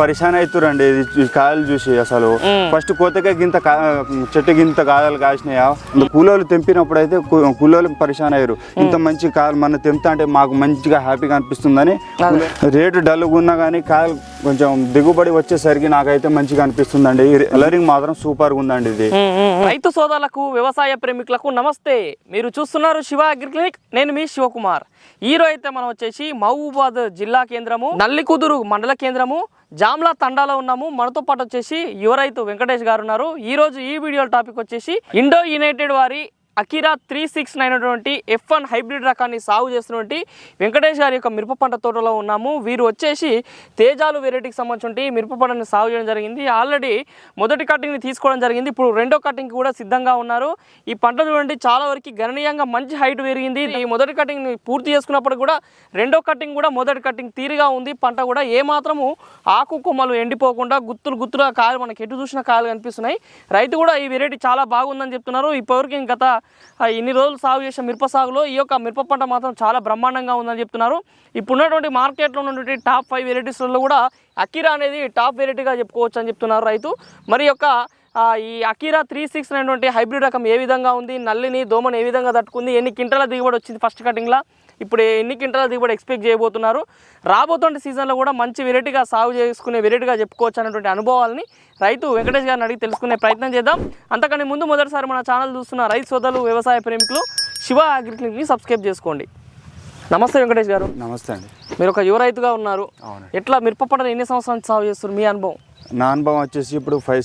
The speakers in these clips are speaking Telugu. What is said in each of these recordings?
పరిశాన్ అవుతురండి ఇది కాయలు చూసి అసలు. ఫస్ట్ కోతకే గింత చెట్టు గింత కాయలు కాసినాయా? కూలోళ్ళు తెంపినప్పుడు అయితే కూలోళ్ళు పరిశాన్ అయ్యారు. ఇంత మంచి కాయలు మన తెంపుతా అంటే మాకు మంచిగా హ్యాపీగా అనిపిస్తుందని రేటు డల్గా ఉన్నా కానీ కాయలు కొంచెం దిగుబడి వచ్చేసరికి నాకైతే మంచిగా అనిపిస్తుందండి. కలరింగ్ మాత్రం సూపర్గా ఉందండి ఇది. రైతు సోదరులకు వ్యవసాయ ప్రేమికులకు నమస్తే. మీరు చూస్తున్నారు శివ అగ్రి క్లినిక్. నేను మీ శివకుమార్. ఈరోజు అయితే మనం వచ్చేసి మహబూబాద్ జిల్లా కేంద్రము నల్లికుదురు మండల కేంద్రము జామ్లా తండాలో ఉన్నాము. మనతో పాటు వచ్చేసి యువ రైతు వెంకటేష్ గారు ఉన్నారు. ఈ రోజు ఈ వీడియో టాపిక్ వచ్చేసి ఇండో యునైటెడ్ వారి అకిరా త్రీ సిక్స్ నైన్ అటువంటి ఎఫ్ వన్ హైబ్రిడ్ రకాన్ని సాగు చేస్తున్నటువంటి వెంకటేష్ గారి యొక్క మిరప పంట తోటలో ఉన్నాము. వీరు వచ్చేసి తేజాలు వెరైటీకి సంబంధించి మిరప పంటని సాగు చేయడం జరిగింది. ఆల్రెడీ మొదటి కటింగ్ని తీసుకోవడం జరిగింది. ఇప్పుడు రెండో కటింగ్ కూడా సిద్ధంగా ఉన్నారు. ఈ పంట చూడండి చాలా వరకు గణనీయంగా మంచి హైట్ పెరిగింది. ఈ మొదటి కటింగ్ని పూర్తి చేసుకున్నప్పుడు కూడా రెండో కటింగ్ కూడా మొదటి కటింగ్ తీరుగా ఉంది. పంట కూడా ఏమాత్రము ఆకు కొమ్మలు ఎండిపోకుండా గుత్తులు గుత్తులుగా కాయలు మనకి ఎటు చూసిన కాయలు కనిపిస్తున్నాయి. రైతు కూడా ఈ వెరైటీ చాలా బాగుందని చెప్తున్నారు. ఇప్పటివరకు గత ఇన్ని రోజులు సాగు చేసిన మిరప సాగులో ఈ యొక్క మిరప పంట మాత్రం చాలా బ్రహ్మాండంగా ఉందని చెప్తున్నారు. ఇప్పుడున్నటువంటి మార్కెట్లో ఉన్నటువంటి టాప్ ఫైవ్ వెరైటీస్లలో కూడా అకిరా అనేది టాప్ వెరైటీగా చెప్పుకోవచ్చు అని చెప్తున్నారు రైతు. మరి యొక్క ఈ అకీరా త్రీ సిక్స్ అనేటువంటి హైబ్రిడ్ రకం ఏ విధంగా ఉంది? నల్లిని దోమని ఏ విధంగా తట్టుకుంది? ఎన్ని క్వింటాల దిగుబడి వచ్చింది ఫస్ట్ కటింగ్లో? ఇప్పుడు ఎన్ని క్వింటాల దిగుబడి ఎక్స్పెక్ట్ చేయబోతున్నారు? రాబోతున్న సీజన్లో కూడా మంచి వెరైటీగా సాగు చేసుకునే వెరైటీగా చెప్పుకోవచ్చు అనేటువంటి అనుభవాలని రైతు వెంకటేష్ గారిని అడిగి తెలుసుకునే ప్రయత్నం చేద్దాం. అంతకని ముందు మొదటిసారి మన ఛానల్ చూస్తున్న రైతు సోదరులు వ్యవసాయ ప్రేమికులు శివ అగ్రిక్లినిక్ని సబ్స్క్రైబ్ చేసుకోండి. నమస్తే వెంకటేష్ గారు. నమస్తే అండి. మీరు ఒక యువ రైతుగా ఉన్నారు. ఎట్లా మిరప పంటను ఎన్ని సంవత్సరాలు సాగు చేస్తారు మీ అనుభవం? నా అనుభవం వచ్చేసి ఇప్పుడు ఫైవ్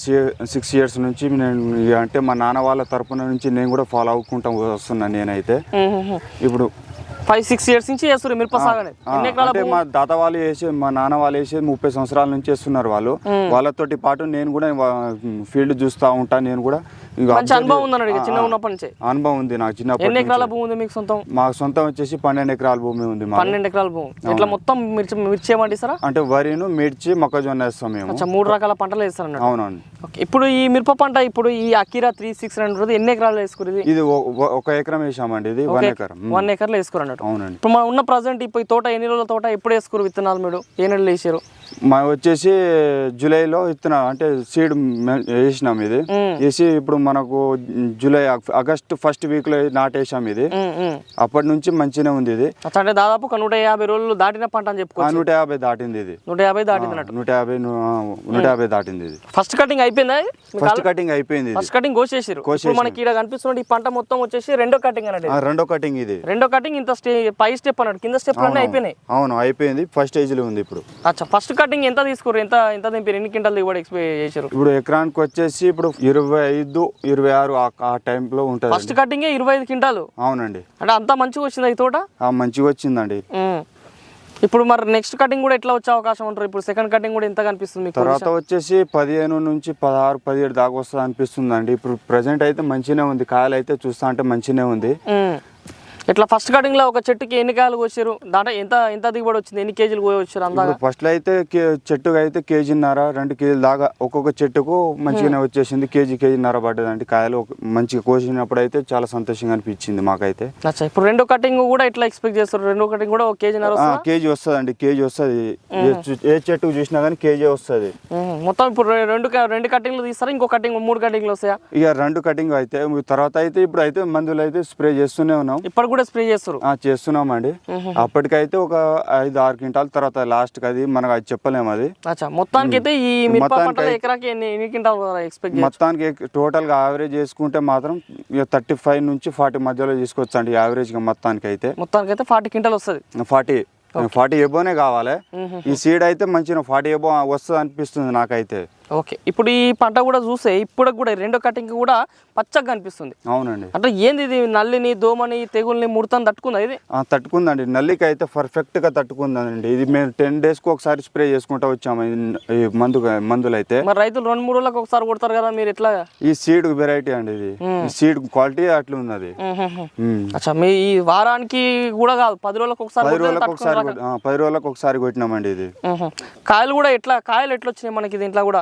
సిక్స్ ఇయర్స్ నుంచి నేను అంటే మా నాన్న వాళ్ళ తరపున నుంచి నేను కూడా ఫాలో అవ్వుకుంటా వస్తున్నాను నేనైతే. ఇప్పుడు ఫైవ్ సిక్స్ ఇయర్స్ నుంచి చేస్తారు మిరప అంటే మా తాత వాళ్ళు వేసి మా నాన్న వాళ్ళు వేసి ముప్పై సంవత్సరాల నుంచి చేస్తున్నారు వాళ్ళు. వాళ్ళతోటి పాటు నేను కూడా ఫీల్డ్ చూస్తూ ఉంటా నేను కూడా. మంచి అనుభవం ఉందన్నాడు చిన్న ఉన్నప్పటి నుంచే. అనుభవం ఉంది నాకు చిన్నప్పటి ఎన్ని ఎకరాల. భూమి ఉంది మీకు సొంతం? మా సొంతం వచ్చేసి పన్నెండు ఎకరాల భూమి ఉంది పన్నెండు ఎకరాల భూమి. ఇట్లా మొత్తం మిర్చి మిర్చి ఏమంటారా అంటే వరిను మిర్చి మొక్కజొన్న వేస్తాం మేము. మూడు రకాల పంటలు వేస్తారు అవునండి ఓకే. ఇప్పుడు ఈ మిరప పంట ఇప్పుడు ఈ అకీరా త్రీ సిక్స్ హండ్రెడ్ ఎన్ని ఎకరాలు వేసుకునేది ఇది? ఒక ఎకరం వేసామండి ఇది వన్ ఎకరం. వన్ ఎకర్లో వేసుకోరు అన్నట్టు. అవునండి. ఇప్పుడు మనం ఉన్న ప్రజెంట్ ఇప్పుడు తోట ఎన్ని రోజుల తోట ఎప్పుడు వేసుకోరు విత్తనాలు మీరు? ఏ నెలలు వేసారు? మా వచ్చేసి జూలైలో ఇత్తన అంటే సీడ్ వేసినాం ఇది. వేసి ఇప్పుడు మనకు జూలై ఆగ- ఆగస్ట్ ఫస్ట్ వీక్లో నాటేసాం ఇది. అప్పటి నుంచి మంచిగానే ఉంది ఇది. అంటే దాదాపు ఒక నూట యాభై రోజులు దాటిన పంట అని ఆ, చెప్పుకోవచ్చు. నూట యాభై దాటింది ఇది. నూట యాభై దాటింది నూట యాభై నూట యాభై దాటింది ఇది. ఫస్ట్ కటింగ్ అయిపోయిందా? ఫస్ట్ కటింగ్ అయిపోయింది ఫస్ట్ కటింగ్ కోసేసారు ఇప్పుడు మనకి ఇక్కడ కనిపిస్తున్న ఈ పంట మొత్తం వచ్చేసి రెండో కటింగ్ అన్నట్టు రెండో కటింగ్ ఇది. రెండో కటింగ్ ఇంత పై స్టెప్ అన్నట్టు. కింద స్టెప్ అన్నీ అయిపోయినాయి. అవును అయిపోయింది. ఫస్ట్ స్టేజ్లో ఉంది ఇప్పుడు. అచ్చా ఫస్ట్ కటింగ్ ఎంత తీసుకుర్రు? ఎంత ఎంత దింపారు ఎన్ని క్వింటాలు దిగుబడి ఎక్స్పెక్ట్ చేశారు ఇప్పుడు ఎకరానికి వచ్చేసి ఇప్పుడు ఇరవై ఐదు ఇరవై ఆరు ఆ- ఆ టైంలో ఉంటుంది ఫస్ట్ కటింగే ఇరవై ఐదు క్వింటాలు. అవునండి. అంటే అంత మంచిగా వచ్చింది ఈ తోట? మంచిగా వచ్చిందండి. ఇప్పుడు మరి నెక్స్ట్ కటింగ్ కూడా ఎట్లా వచ్చే అవకాశం ఉంటారు ఇప్పుడు సెకండ్ కటింగ్ కూడా ఎంత కనిపిస్తుంది మీకు తర్వాత వచ్చేసి పదిహేను నుంచి పదహారు పదిహేడు దాకా వస్తుంది అనిపిస్తుంది అండి ఇప్పుడు ప్రజెంట్ అయితే మంచిగానే ఉంది. కాయలు అయితే చూస్తా అంటే మంచిగానే ఉంది. ఇట్లా ఫస్ట్ కటింగ్లో ఒక చెట్టుకి ఎన్ని కాయలు కోసారు? దాంట్లో ఎంత ఎంత దిగుబడి వచ్చింది? ఎన్ని కేజీలు కోయొచ్చారు అందాక ఫస్ట్లో అయితే చెట్టుకు అయితే కేజీన్నర రెండు కేజీల దాకా ఒక్కొక్క చెట్టుకు మంచిగానే వచ్చేసింది. కేజీ కేజీన్నర పడ్డదండి. కాయలు మంచిగా కోసినప్పుడు అయితే చాలా సంతోషంగా అనిపించింది మాకైతే. ఇప్పుడు రెండో కటింగ్ కూడా ఎట్లా ఎక్స్పెక్ట్ చేస్తారు? రెండో కటింగ్ కూడా ఒక కేజీ నర ఆ, కేజీ వస్తుంది. ఏ చు- ఏ చెట్టుకు చూసినా కానీ కేజీ వస్తుంది. మొత్తం ఇప్పుడు రెండు రెండు కటింగ్లు తీస్తారా ఇంకో కటింగ్ మూడు కటింగ్లు వస్తాయా? ఇక రెండు కటింగ్ అయితే తర్వాత అయితే ఇప్పుడు అయితే మందులు అయితే స్ప్రే చేస్తూనే ఉన్నాం. ఇప్పుడు కూడా స్ప్రే చేస్తారు? ఆ, చేస్తున్నామండి. అప్పటికైతే ఒక ఐదు ఆరు క్వింటాల తర్వాత లాస్ట్కి అది మనకు అది చెప్పలేము అది. మొత్తానికి అయితే ఈ ఎకరాకి ఎన్ని క్వింటాల్ ఎక్స్పెక్ట్ మొత్తానికి టోటల్గా యావరేజ్ చేసుకుంటే మాత్రం ఇక థర్టీ ఫైవ్ నుంచి ఫార్టీ మధ్యలో తీసుకోవచ్చు అండి యావరేజ్గా మొత్తానికి అయితే మొత్తానికి అయితే ఫార్టీ క్వింటాల్ వస్తుంది. ఫార్టీ ఫార్టీ ఎబోనే కావాలి. ఈ సీడ్ అయితే మంచిగా ఫార్టీ ఎబో వస్తుంది అనిపిస్తుంది నాకైతే. ఓకే. ఇప్పుడు ఈ పంట కూడా చూస్తే ఇప్పుడు కూడా రెండో కటింగ్ కూడా పచ్చగా కనిపిస్తుంది. అవునండి. అంటే ఏంది ఇది నల్లిని దోమని తెగుల్ని ముడతని తట్టుకుందా ఇది? తట్టుకుందండి. నల్లికి అయితే పర్ఫెక్ట్గా తట్టుకుందండి. ఇది మేము టెన్ డేస్కి ఒకసారి స్ప్రే చేసుకుంటూ వచ్చాము ఈ- మందు మందులు అయితే మరి రైతులు రెండు మూడు రోజులకు ఒకసారి కొడతారు కదా మీరు ఎట్లా? ఈ సీడ్ వెరైటీ అండి ఇది. ఈ సీడ్ క్వాలిటీ అట్లా ఉన్నది. అచ్చా మీ ఈ వారానికి కూడా కాదు పది రోజులకు ఒకసారి పది రోజులకు ఒకసారి పది రోజులకు ఒకసారి కొట్టినామండి ఇది. కాయలు కూడా ఎట్లా కాయలు ఎట్లా వచ్చినాయి మనకి దీంట్లో కూడా?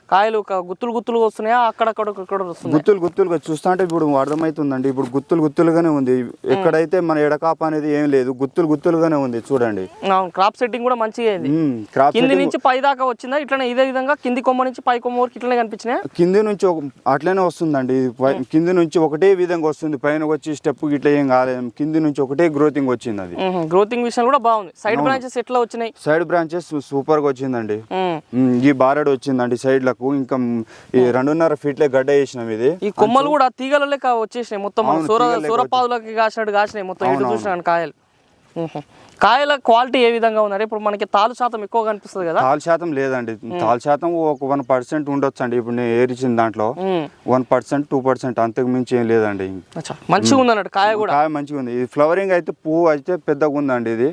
కాయలు గుత్తులు గుత్తులు వస్తున్నాయా? అక్కడక్కడ వస్తున్నాయి? గుత్తులు గుత్తులుగా చూస్తా అంటే ఇప్పుడు అర్థమవుతుందండి ఇప్పుడు గుత్తులు గుత్తులుగానే ఉంది. ఎక్కడైతే మన ఎడకాప అనేది ఏం లేదు గుత్తులు గుత్తులుగానే ఉంది చూడండి. క్రాప్ సెట్టింగ్ కూడా మంచిగా అయింది. కింది నుంచి పై దాకా వచ్చిందా? ఇట్లనే ఇదే విధంగా కింది కొమ్మ నుంచి పై కొమ్మ వరకు ఇట్లనే కనిపించినాయి? కింది నుంచి అట్లనే వస్తుందండి. కింది నుంచి ఒకటే విధంగా వస్తుంది. పైన వచ్చి స్టెప్ ఇట్లా ఏం కాలేదు. కింది నుంచి ఒకటే గ్రోతింగ్ వచ్చింది అది. గ్రోతింగ్ విషయం కూడా బాగుంది. సైడ్ బ్రాంచెస్ ఎట్లా వచ్చినాయి? సైడ్ బ్రాంచెస్ సూపర్గా వచ్చిందండి. ఈ బారెడు వచ్చిందండి సైడ్లకు ఇంకా మ్, ఈ రెండున్నర ఫీట్లే గడ్డ వేసినాం ఇది. ఈ కొమ్మలు కూడా తీగల లెక్క వచ్చేసినాయి మొత్తం. సూర సూరపాదులకి కాసినట్టు కాసినాయి మొత్తం. ఇటు చూసినాను కాయలు. కాయల క్వాలిటీ ఏ విధంగా ఉందంటే ఇప్పుడు మనకి తాలు శాతం ఎక్కువ కనిపిస్తుంది కదా? తాల్ శాతం లేదండి. తాల్ శాతం ఒక వన్ పర్సెంట్ ఉండొచ్చు అండి ఇప్పుడు నేను ఏరిచిన దాంట్లో. వన్ పర్సెంట్ టూ పర్సెంట్ అంతకు మించి ఏం లేదండి. మంచిగా ఉంది అన్నట్టు కాయ కూడా? కాయ మంచిగా ఉంది. ఇది ఫ్లవరింగ్ అయితే పువ్వు అయితే పెద్దగా ఉందండి ఇది.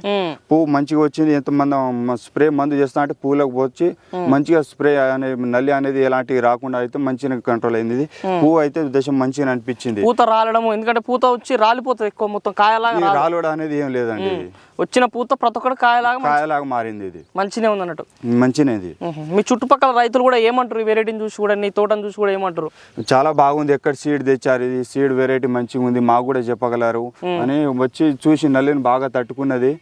పువ్వు మంచిగా వచ్చింది. ఎంత మంది స్ప్రే మందు చేస్తా అంటే పూలకు పోచి మంచిగా స్ప్రే అనే నల్లి అనేది ఎలాంటివి రాకుండా అయితే మంచిగా కంట్రోల్ అయింది ఇది. పువ్వు అయితే దశ మంచిగా అనిపించింది. పూత రాలడము ఎందుకంటే పూత వచ్చి రాలిపోతుంది ఎక్కువ మొత్తం రాదు. రాలుడ. అనేది ఏం లేదండి. వచ్చిన పూత ప్రతి ఒక్కటి కాయలాగా కాయలాగా మారింది ఇది. మంచిగానే ఉంది అన్నట్టు మంచిగా ఇది. మీ చుట్టుపక్కల రైతులు కూడా ఏమంటారు? వెరైటీని చూసి కూడా నీ తోటను చూసి కూడా ఏమంటారు? చాలా బాగుంది. ఎక్కడ సీడ్ తెచ్చారు ఇది? సీడ్ వెరైటీ మంచిగా ఉంది. మాకు కూడా చెప్పగలరు అని వచ్చి చూసి నల్లిని బాగా తట్టుకున్నది.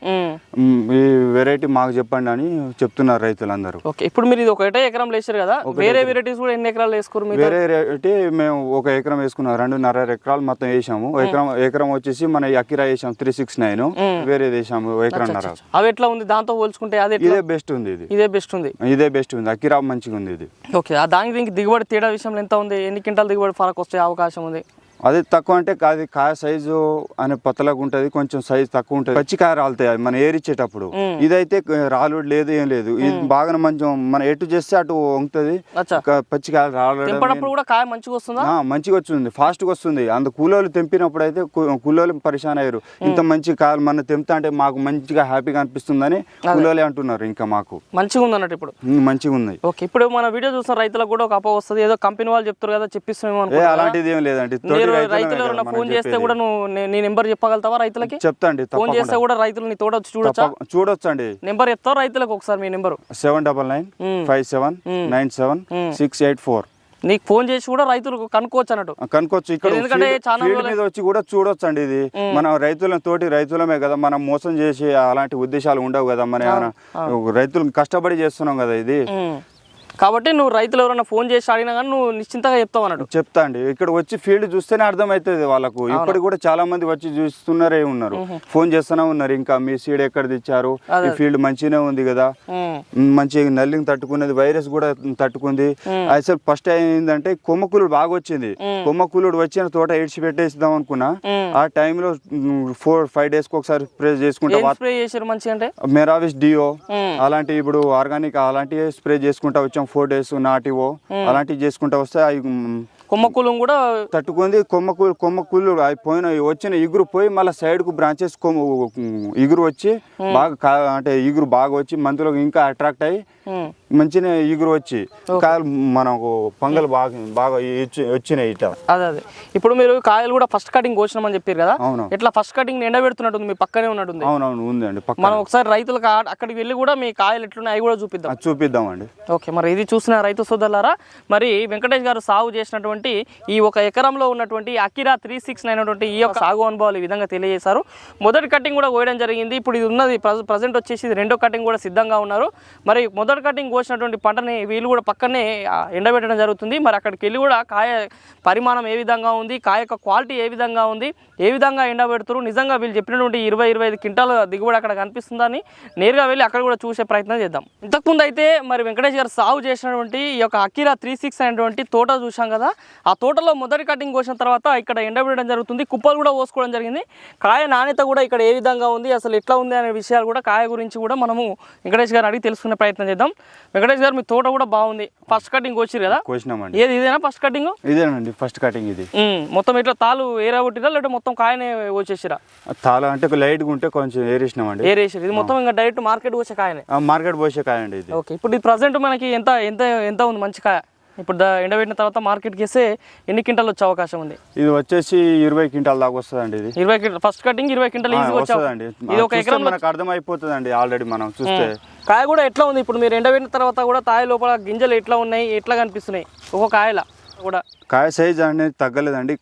ఈ వెరైటీ మాకు చెప్పండి అని చెప్తున్నారు రైతులందరూ. ఓకే. ఇప్పుడు మీరు ఇది ఒకటే ఎకరం వేసారు కదా? వేరే వెరైటీస్ కూడా ఎన్ని ఎకరాలు వేసుకోరు వేరే రేటి మేము ఒక ఎకరం వేసుకున్నాం. రెండున్నర ఎకరాలు మొత్తం వేసాము. ఎకరం ఎకరం వచ్చేసి మన అకిరా వేసాం. త్రీ సిక్స్ నైన్ వేరేది వేసాము. ఎకరన్నర అవి ఎట్లా ఉంది? దాంతో పోల్చుకుంటే అది ఇదే బెస్ట్ ఉంది ఇది. ఇదే బెస్ట్ ఉంది. ఇదే బెస్ట్ ఉంది. అకిరా మంచిగా ఉంది ఇది. ఓకే దానికి దీనికి దిగుబడి తేడా విషయంలో ఎంత ఉంది? ఎన్ని క్వింటాల దిగుబడి ఫరక్ వచ్చే అవకాశం ఉంది? అది తక్కువ అంటే అది కాయ సైజు అనే పతలకు ఉంటది కొంచెం సైజు తక్కువ ఉంటది. పచ్చి కాయ రాలుతాయి అవి మనం ఏరిచ్చేటప్పుడు. ఇదైతే రాలు లేదు ఏం లేదు. ఇది బాగా మంచి మన ఎటు చేస్తే అటు వంగుతుంది. అచ్చా. పచ్చి కాయ రాలడం తెంపడప్పుడు కూడా కాయ మంచిగా వస్తుందా? ఫాస్ట్గా వస్తుంది అంత కూలోళ్ళు తెంపినప్పుడు అయితే కూలోళ్ళు పరిశాన్ అయ్యారు. ఇంత మంచి కాయలు మన తెంపుతా అంటే మాకు మంచిగా హ్యాపీగా అనిపిస్తుందని కూలోళ్ళే అంటున్నారు ఇంకా మాకు. మంచిగా ఉంది అన్నట్టు ఇప్పుడు మంచిగా ఓకే ఇప్పుడు మన వీడియో చూసిన రైతులకు కూడా ఒక అప్ప వస్తుంది. ఏదో కంపెనీ వాళ్ళు చెప్తారు కదా అనుకుంటా అలాంటిది ఏం లేదండి. మీరు రైతులు ఎవరైనా ఫోన్ చేస్తే. కూడా నువ్వు నే- నెంబర్ చెప్పగలుగుతావా రైతులకి? చెప్తా అండి ఫోన్ చేస్తే కూడా రైతులు నీ తోట వచ్చి చూడొచ్చా చూడొచ్చండి. నెంబర్ చెప్తావు రైతులకు ఒకసారి మీ number? Seven double nine. Five seven nine seven six eight four. నీకు ఫోన్ చేసి కూడా రైతులకు కనుక్కోవచ్చు అన్నట్టు. కనుకోవచ్చు ఇక్కడ ఎందుకంటే చాలా మీద వచ్చి కూడా చూడొచ్చు అండి ఇది మన రైతుల తోటి రైతులమే కదా మనం మోసం చేసి అలాంటి ఉద్దేశాలు ఉండవు కదా మన రైతులు కష్టపడి చేస్తున్నాం కదా ఇది. కాబట్టి నువ్వు రైతులు ఎవరైనా ఫోన్ చేసి అడిగినా కానీ నువ్వు నిశ్చింతగా చెప్తావు అన్నట్టు. చెప్తా అండి. ఇక్కడ వచ్చి ఫీల్డ్ చూస్తేనే అర్థమవుతుంది వాళ్ళకు. ఇప్పటికి కూడా చాలా మంది వచ్చి చూస్తున్నారే ఉన్నారు. ఫోన్ చేస్తూనే ఉన్నారు. ఇంకా మీ సీడ్ ఎక్కడ తెచ్చారు? ఈ ఫీల్డ్ మంచిగానే ఉంది కదా? ఉమ్. మ్, మంచిగా నల్లిని తట్టుకున్నది వైరస్ కూడా తట్టుకుంది. అసలు ఫస్ట్ ఏంటంటే కొమ్మకులుడు బాగా వచ్చింది. కొమ్మకులుడు వచ్చిన తోట ఇడిచి పెట్టేద్దాం అనుకున్నా ఆ టైంలో ఫోర్ ఫైవ్ డేస్కి ఒకసారి స్ప్రే చేసుకుంటా. మెరావిస్ డియో అలాంటి ఇప్పుడు ఆర్గానిక్ అలాంటివి స్ప్రే చేసుకుంటా వచ్చాం. ఫోర్ డేస్ నాటివో అలాంటివి చేసుకుంటా వస్తే అవి కొమ్మకూలం కూడా తట్టుకుంది కొమ్మకు కొమ్మకుళ్ళు అవి పోయిన వచ్చిన ఇగురు పోయి మళ్ళీ సైడ్కు బ్రాంచెస్ ఇగురు వచ్చి బాగా అంటే ఇగురు బాగా వచ్చి మందులో ఇంకా అట్రాక్ట్ అయ్యి. మంచిగా ఇగురు వచ్చి కాయలు మనకు పంగలు బాగా బాగా వచ్చినాయి అదే అదే. ఇప్పుడు మీరు కాయలు కూడా ఫస్ట్ కటింగ్ కోసినామని చెప్పారు కదా? అవును. ఇట్లా ఫస్ట్ కటింగ్ ఎండబెడుతున్నట్టుంది? మీ పక్కనే ఉన్నట్టుంది. అవునవును ఉందండి మనం ఒకసారి రైతులకు అక్కడికి వెళ్ళి కూడా మీ కాయలు ఎట్లున్నాయి అవి కూడా చూపిద్దాం. అది చూపిద్దామండి. ఓకే మరి ఇది చూసిన రైతు సోదరులారా మరి వెంకటేష్ గారు సాగు చేసినటువంటి ఈ ఒక ఎకరంలో ఉన్నటువంటి అకిరా త్రీ సిక్స్ నైన్ ఉన్నటువంటి ఈ యొక్క సాగు అనుభవాలు ఈ విధంగా తెలియజేశారు. మొదటి కటింగ్ కూడా కోయడం జరిగింది. ఇప్పుడు ఇది ఉన్నది ప్రజెంట్ వచ్చేసి రెండో కటింగ్ కూడా సిద్ధంగా ఉన్నారు. మరి మొదటి కటింగ్ కోసినటువంటి పంటని వీళ్ళు కూడా పక్కనే ఎండబెట్టడం జరుగుతుంది. మరి అక్కడికి వెళ్ళి కూడా కాయ పరిమాణం ఏ విధంగా ఉంది కాయ యొక్క క్వాలిటీ ఏ విధంగా ఉంది ఏ విధంగా ఎండబెడుతున్నారు నిజంగా వీళ్ళు చెప్పినటువంటి ఇరవై ఇరవై ఐదు క్వింటాల దిగుబడి అక్కడ కనిపిస్తుందని నేరుగా వెళ్ళి అక్కడ కూడా చూసే ప్రయత్నం చేద్దాం. ఇంతకుముందు అయితే మరి వెంకటేష్ గారు సాగు చేసినటువంటి ఈ యొక్క అకిరా త్రీ సిక్స్ అనేటువంటి తోట చూసాం కదా ఆ తోటలో మొదటి కటింగ్ కోసిన తర్వాత ఇక్కడ ఎండబెట్టడం జరుగుతుంది. కుప్పలు కూడా పోసుకోవడం జరిగింది. కాయ నాణ్యత కూడా ఇక్కడ ఏ విధంగా ఉంది అసలు ఎట్లా ఉంది అనే విషయాలు కూడా కాయ గురించి కూడా మనము వెంకటేష్ గారు అడిగి తెలుసుకునే ప్రయత్నం చేద్దాం. వెంకటేష్ గారు మీ తోట కూడా బాగుంది. ఫస్ట్ కటింగ్ కోసిరు కదా? కోసినామండి. ఏది ఇదేనా ఫస్ట్ కటింగ్ ఇదేనండి ఫస్ట్ కటింగ్ ఇది. మొత్తం ఇట్లా తాలు ఏరా కొట్టిరా లేదంటే మొత్తం కాయనే వచ్చేసిరా తాళ అంటే లైట్గా ఉంటే కొంచెం ఏరేసినామండి. ఏరేసారు ఇది మొత్తం ఇంకా డైరెక్ట్ మార్కెట్ వచ్చే కాయనే? మార్కెట్ పోసే కాయండి ఇది. ఓకే ఇప్పుడు ఇది ప్రజెంట్ మనకి ఎంత ఎంత ఎంత ఉంది మంచి కాయ? ఇప్పుడు ఎండబెట్టిన తర్వాత మార్కెట్కి వేస్తే ఎన్ని క్వింటాలు వచ్చే అవకాశం ఉంది? ఇది వచ్చేసి ఇరవై క్వింటాల్ దాకా వస్తుందండి ఇది. ఇరవై ఫస్ట్ కటింగ్ ఇరవై క్వింటల్ ఈజీగా వచ్చే అవ- వస్తుందండి. ఇది ఒక ఎకరం మనకు అర్థమైపోతుందండి ఆల్రెడీ మనం చూస్తే. కాయ కూడా ఎట్లా ఉంది? ఇప్పుడు మీరు ఎండబెట్టిన తర్వాత కూడా తాయ లోపల గింజలు ఎట్లా ఉన్నాయి? ఎట్లా కనిపిస్తున్నాయి? ఒక్కొక్క కాయల కూడా. కాయ సైజ్ అనేది తగ్గలేదండి.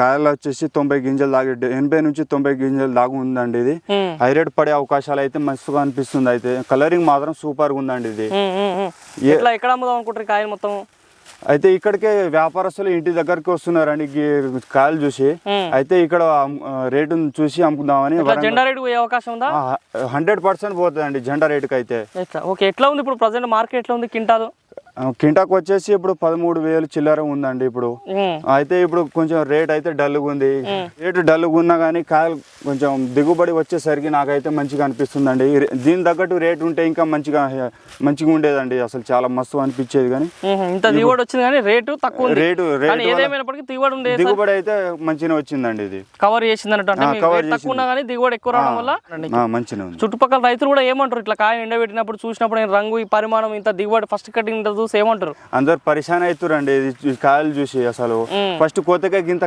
కాయలు వచ్చేసి తొంభై గింజలు దాకా ఎనభై నుంచి తొంభై గింజలు దాకా ఉందండి ఇది. ఉమ్. హై రేట్ పడే అవకాశాలు అయితే మస్తుగా అనిపిస్తుంది అయితే. కలరింగ్ మాత్రం సూపర్గా ఉందండి ఇది. ఎట్లా ఎక్కడ అమ్ముదాం అనుకుంటారు కాయలు మొత్తం? అయితే ఇక్కడికే వ్యాపారస్తులు ఇంటి దగ్గరికి వస్తున్నారండి కాయలు చూసి. అయితే ఇక్కడ రేటును చూసి అమ్ముకుందామని జెండా రేటు పోయే అవకాశం ఉందా? హండ్రెడ్ పర్సెంట్ పోతుందండి జెండా రేటుకి అయితే ఎట్లా? ఓకే ఎట్లా ఉంది ఇప్పుడు ప్రజెంట్ మార్కెట్ ఎట్లా ఉంది కింటాలు? కింటాకు వచ్చేసి ఇప్పుడు పదమూడు వేలు చిల్లర ఉందండి ఇప్పుడు. అయితే ఇప్పుడు కొంచెం రేట్ అయితే డల్గా ఉంది. రేటు డల్గా ఉన్నా కానీ కాయలు కొంచెం దిగుబడి వచ్చేసరికి నాకైతే మంచిగా అనిపిస్తుందండి. దీని తగ్గట్టు రేట్ ఉంటే ఇంకా మంచిగా మంచిగా ఉండేదండి. అసలు చాలా మస్తు అనిపించేది కానీ. ఇంత దిగుబడి వచ్చింది కానీ రేటు తక్కువ రేటు దిగుబడి దిగుబడి అయితే మంచిగా వచ్చిందండి ఇది. కవర్ చేసింది తక్కువ ఉన్నా కానీ దిగుబడి ఎక్కువ రావడం వల్ల మంచిగా చుట్టుపక్కల రైతులు కూడా ఏమంటారు? ఇట్లా కాయ ఎండబెట్టినప్పుడు చూసినప్పుడు రంగు ఈ పరిమాణం ఇంత దిగుబడి ఫస్ట్ కటింగ్ చూసి ఏమంటారు? అందరు పరిశాన్ అవుతారండి ఇది కాయలు చూసి అసలు. ఫస్ట్ కోతగా గింత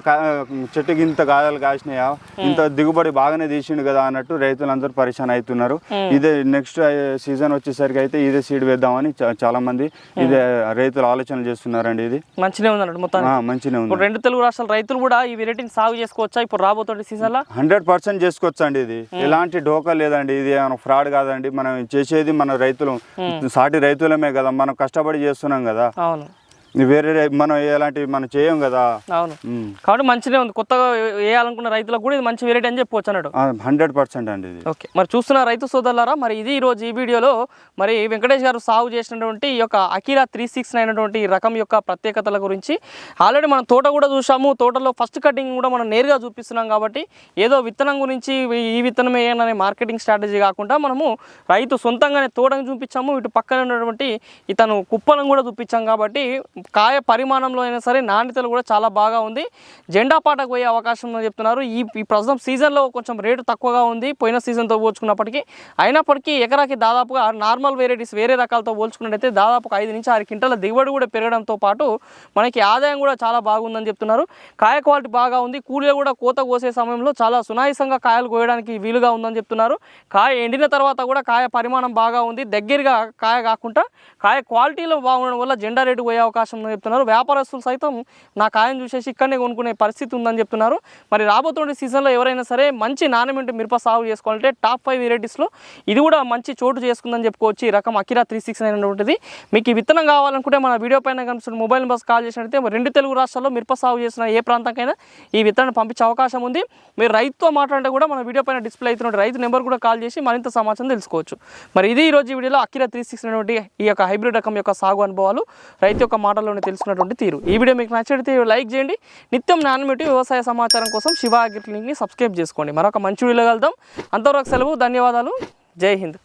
చెట్టు గింత కాయలు కాసినాయా? ఇంత దిగుబడి బాగానే తీసిండు కదా అన్నట్టు రైతులు అందరూ పరిశాన్ అవుతున్నారు. ఇదే నెక్స్ట్ సీజన్ వచ్చేసరికి అయితే ఇదే సీడ్ వేద్దామని చాలా మంది ఇదే రైతులు ఆలోచన చేస్తున్నారండి ఇది. మంచిగా ఉంది అన్నట్టు మొత్తం ఇప్పుడు ఉంది. రెండు తెలుగు రాష్ట్రాల రైతులు కూడా ఈ వెరైటీని సాగు చేసుకోవచ్చా? ఇప్పుడు రాబోతుంది సీజన్లో హండ్రెడ్ పర్సెంట్ చేసుకోవచ్చు అండి ఇది ఎలాంటి డోకా లేదండి. ఇది ఫ్రాడ్ కాదండి. మనం చేసేది మన రైతులు సాటి రైతులమే కదా. మనం కష్టపడి చేస్తున్నాం కదా. అవును. వేరే మనం ఎలాంటి మనం చేయం కదా. అవును. కాబట్టి మంచిగా ఉంది. కొత్తగా వేయాలనుకున్న రైతులకు కూడా ఇది మంచి వెరైటీ అని చెప్పొచ్చు అన్నట్టు హండ్రెడ్ పర్సెంట్ అండి ఇది. ఓకే. మరి చూస్తున్న రైతు సోదరులారా మరి ఇది ఈ రోజు ఈ వీడియోలో మరి వెంకటేష్ గారు సాగు చేసినటువంటి ఈ యొక్క అకీరా త్రీ సిక్స్ అయినటువంటి రకం యొక్క ప్రత్యేకతల గురించి ఆల్రెడీ మనం తోట కూడా చూసాము తోటలో ఫస్ట్ కటింగ్ కూడా మనం నేరుగా చూపిస్తున్నాం కాబట్టి ఏదో విత్తనం గురించి ఈ- విత్తనం వేయననే మార్కెటింగ్ స్ట్రాటజీ కాకుండా మనము రైతు సొంతంగానే తోటను చూపించాము. ఇటు పక్కన ఉన్నటువంటి ఇతను కుప్పలను కూడా చూపించాం కాబట్టి కాయ పరిమాణంలో అయినా సరే నాణ్యతలు కూడా చాలా బాగా ఉంది. జెండా పాటకు పోయే అవకాశం ఉందని చెప్తున్నారు. ఈ ఈ ప్రస్తుతం సీజన్లో కొంచెం రేటు తక్కువగా ఉంది. పోయిన సీజన్తో పోల్చుకున్నప్పటికీ అయినప్పటికీ ఎకరాకి దాదాపుగా నార్మల్ వెరైటీస్ వేరే రకాలతో పోల్చుకున్నట్టయితే దాదాపు ఐదు నుంచి ఆరు క్వింటాల దిగుబడి కూడా పెరగడంతో పాటు మనకి ఆదాయం కూడా చాలా బాగుందని చెప్తున్నారు. కాయ క్వాలిటీ బాగా ఉంది. కూలీలు కూడా కోత కోసే సమయంలో చాలా సునాయసంగా కాయలు కోయడానికి వీలుగా ఉందని చెప్తున్నారు. కాయ ఎండిన తర్వాత కూడా కాయ పరిమాణం బాగా ఉంది. దగ్గరగా కాయ కాకుండా కాయ క్వాలిటీలో బాగుండడం వల్ల జెండా రేటు పోయే అవకాశం ఉందని చెప్తున్నారు. వ్యాపారస్తులు సైతం నా కాయం చూసేసి ఇక్కడనే కొనుక్కునే పరిస్థితి ఉందని చెప్తున్నారు. మరి రాబోతున్న సీజన్లో ఎవరైనా సరే మంచి నాణ్యమైన మిరప సాగు చేసుకోవాలంటే టాప్ ఫైవ్ వెరైటీస్లో ఇది కూడా మంచి చోటు చేసుకుందని చెప్పుకోవచ్చు. ఈ రకం అకిరా త్రీ సిక్స్ అనేటువంటిది. మీకు ఈ విత్తనం కావాలనుకుంటే మన వీడియో పైన కనిపిస్తున్న మొబైల్ నెంబర్స్ కాల్ చేసినట్లయితే రెండు తెలుగు రాష్ట్రాల్లో మిరప సాగు చేసిన ఏ ప్రాంతంకైనా ఈ విత్తనం పంపించే అవకాశం ఉంది. మీరు రైతుతో మాట్లాడితే కూడా మన వీడియో పైన డిస్ప్లే అవుతున్న రైతు నెంబర్ కూడా కాల్ చేసి మరింత సమాచారం తెలుసుకోవచ్చు. మరి ఇది ఈ రోజు వీడియోలో అకిరా త్రీ సిక్స్ అనేటువంటి ఈ యొక్క హైబ్రిడ్ రకం యొక్క సాగు అనుభవాలు రైతు యొక్క మాటల్లోనే తెలుసుకున్నటువంటి తీరు. ఈ వీడియో మీకు నచ్చితే లైక్ చేయండి. నిత్యం నానబెట్టి వ్యవసాయ సమాచారం కోసం శివ అగ్రిక్లినిక్ని సబ్స్క్రైబ్ చేసుకోండి. మరొక మంచి వీడియోలో కలుద్దాం. అంతవరకు సెలవు ధన్యవాదాలు. జై హింద్.